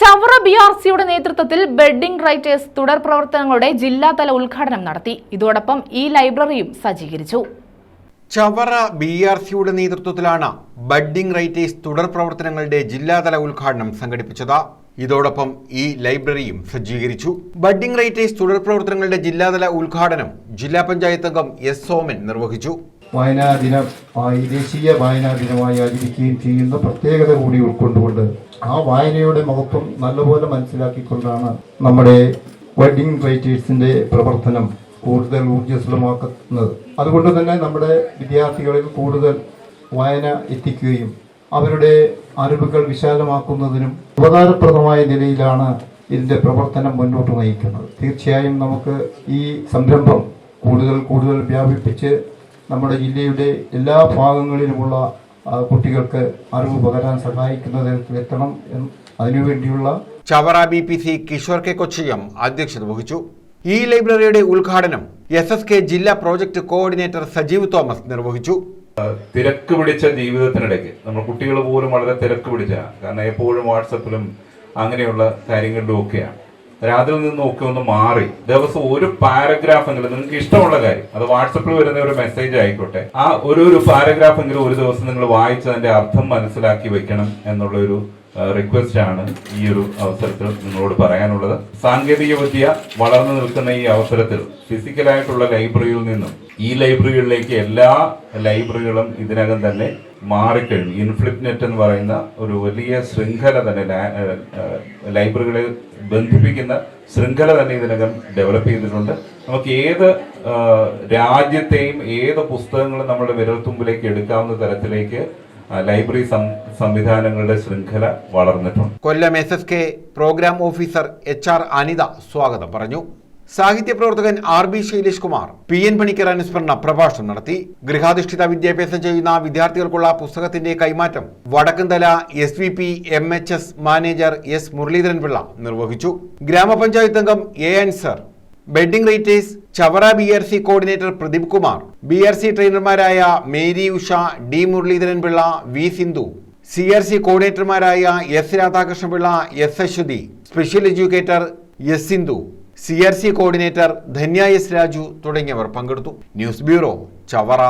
Chavara B R സിയുടെ നേതൃത്വത്തിൽ bedding writers തുടർ പ്രവർത്തനങ്ങളുടെ ജില്ലാതല ഉദ്ഘാടനം നടത്തി. ഇതോടൊപ്പം ഈ ലൈബ്രറിയും സജ്ജീകരിച്ചു. ചവറ ബി ആർ സിയുടെ നേതൃത്വത്തിലാണ് ബഡ്ഡിംഗ് റൈറ്റേഴ്സ് തുടർ പ്രവർത്തനങ്ങളുടെ ജില്ലാതല ഉദ്ഘാടനം സംഘടിപ്പിച്ചത്. ഇതോടൊപ്പം ഈ ലൈബ്രറിയും സജ്ജീകരിച്ചു. ബഡ്ഡിംഗ് റൈറ്റേഴ്സ് തുടർ പ്രവർത്തനങ്ങളുടെ ജില്ലാതല ഉദ്ഘാടനം ജില്ലാ പഞ്ചായത്ത് അംഗം എസ് സോമൻ നിർവഹിച്ചു. വായനാ ദിനമായി ദേശീയ വായനാ ദിനമായി ആചരിക്കുകയും ചെയ്യുന്ന പ്രത്യേകത കൂടി ഉൾക്കൊണ്ടുകൊണ്ട് ആ വായനയുടെ മഹത്വം നല്ലപോലെ മനസ്സിലാക്കിക്കൊണ്ടാണ് നമ്മുടെ വെഡിങ് റൈറ്റേഴ്സിന്റെ പ്രവർത്തനം കൂടുതൽ ഊർജസ്വലമാക്കുന്നത്. അതുകൊണ്ട് തന്നെ നമ്മുടെ വിദ്യാർത്ഥികളിൽ കൂടുതൽ വായന എത്തിക്കുകയും അവരുടെ അറിവുകൾ വിശാലമാക്കുന്നതിനും ഉപകാരപ്രദമായ നിലയിലാണ് ഇതിന്റെ പ്രവർത്തനം മുന്നോട്ട് നയിക്കുന്നത്. തീർച്ചയായും നമുക്ക് ഈ സംരംഭം കൂടുതൽ കൂടുതൽ വ്യാപിപ്പിച്ച് നമ്മുടെ ജില്ലയുടെ എല്ലാ ഭാഗങ്ങളിലുമുള്ള കുട്ടികൾക്ക് അറിവ് പകരാൻ സഹായിക്കുന്ന തരത്തിലെത്തണം എന്ന് അതിനുവേണ്ടിയുള്ള Chavara B P C Kishore K Kochiyam അധ്യക്ഷത വഹിച്ചു. ഈ ലൈബ്രറിയുടെ ഉദ്ഘാടനം എസ് എസ് കെ ജില്ലാ പ്രോജക്ട് കോർഡിനേറ്റർ സജീവ് തോമസ് നിർവഹിച്ചു. തിരക്ക് പിടിച്ച ജീവിതത്തിനിടയ്ക്ക് നമ്മൾ കുട്ടികൾ പോലും വളരെ തിരക്ക് പിടിച്ച കാരണം എപ്പോഴും വാട്സപ്പിലും അങ്ങനെയുള്ള കാര്യങ്ങളിലും ഒക്കെയാണ്. അതിൽ നിന്നൊക്കെ ഒന്ന് മാറി. ദിവസം ഒരു പാരഗ്രാഫെങ്കിലും നിങ്ങൾക്ക് ഇഷ്ടമുള്ള കാര്യം അത് വാട്സപ്പിൽ വരുന്ന ഒരു മെസ്സേജ് ആയിക്കോട്ടെ. ആ ഒരു ഒരു പാരഗ്രാഫ് എങ്കിലും ഒരു ദിവസം നിങ്ങൾ വായിച്ച് അതിന്റെ അർത്ഥം മനസ്സിലാക്കി വെക്കണം എന്നുള്ള ഒരു റിക്വസ്റ്റ് ആണ് ഈ ഒരു അവസരത്തിൽ നിങ്ങളോട് പറയാനുള്ളത്. സാങ്കേതിക വിദ്യ വളർന്നു നിൽക്കുന്ന ഈ അവസരത്തിൽ ഫിസിക്കലായിട്ടുള്ള ലൈബ്രറിയിൽ നിന്നും ഈ ലൈബ്രറികളിലേക്ക് എല്ലാ ലൈബ്രറികളും ഇതിനകം തന്നെ മാറിക്കഴിഞ്ഞു. ഇൻഫ്ലിപ്റ്റ് നെറ്റ് എന്ന് പറയുന്ന ഒരു വലിയ ശൃംഖല തന്നെ ലൈബ്രറികളെ ബന്ധിപ്പിക്കുന്ന ശൃംഖല തന്നെ ഇതിനകം ഡെവലപ്പ് ചെയ്തിട്ടുണ്ട്. നമുക്ക് ഏത് രാജ്യത്തെയും ഏത് പുസ്തകങ്ങളും നമ്മുടെ വിരൽത്തുമ്പിലേക്ക് എടുക്കാവുന്ന തരത്തിലേക്ക് ലൈബ്രറി സംവിധാനങ്ങളുടെ ശൃംഖല വളർന്നിട്ടുണ്ട്. Kollam S S K program officer H R Anitha സ്വാഗതം പറഞ്ഞു. സാഹിത്യ പ്രവർത്തകൻ R B Shailesh Kumar P N Panicker അനുസ്മരണ പ്രഭാഷണം നടത്തി. ഗൃഹാധിഷ്ഠിത വിദ്യാഭ്യാസം ചെയ്യുന്ന വിദ്യാർത്ഥികൾക്കുള്ള പുസ്തകത്തിന്റെ കൈമാറ്റം Vadakkumthala S V P M H S manager S Muralidharan Pillai നിർവഹിച്ചു. ഗ്രാമപഞ്ചായത്ത് അംഗം എ അൻസർ ബെഡിംഗ് raters Chavara B R C coordinator Pradeep Kumar. B R C ട്രെയിനർമാരായ Mary Usha D Muralidharan Pillai V Sindhu. C R C കോർഡിനേറ്റർമാരായ S Radhakrishnapillai S Aswathi. Special educator S Sindhu. C R C coordinator Dhanya S Raju തുടങ്ങിയവർ പങ്കെടുത്തു. News bureau Chavara.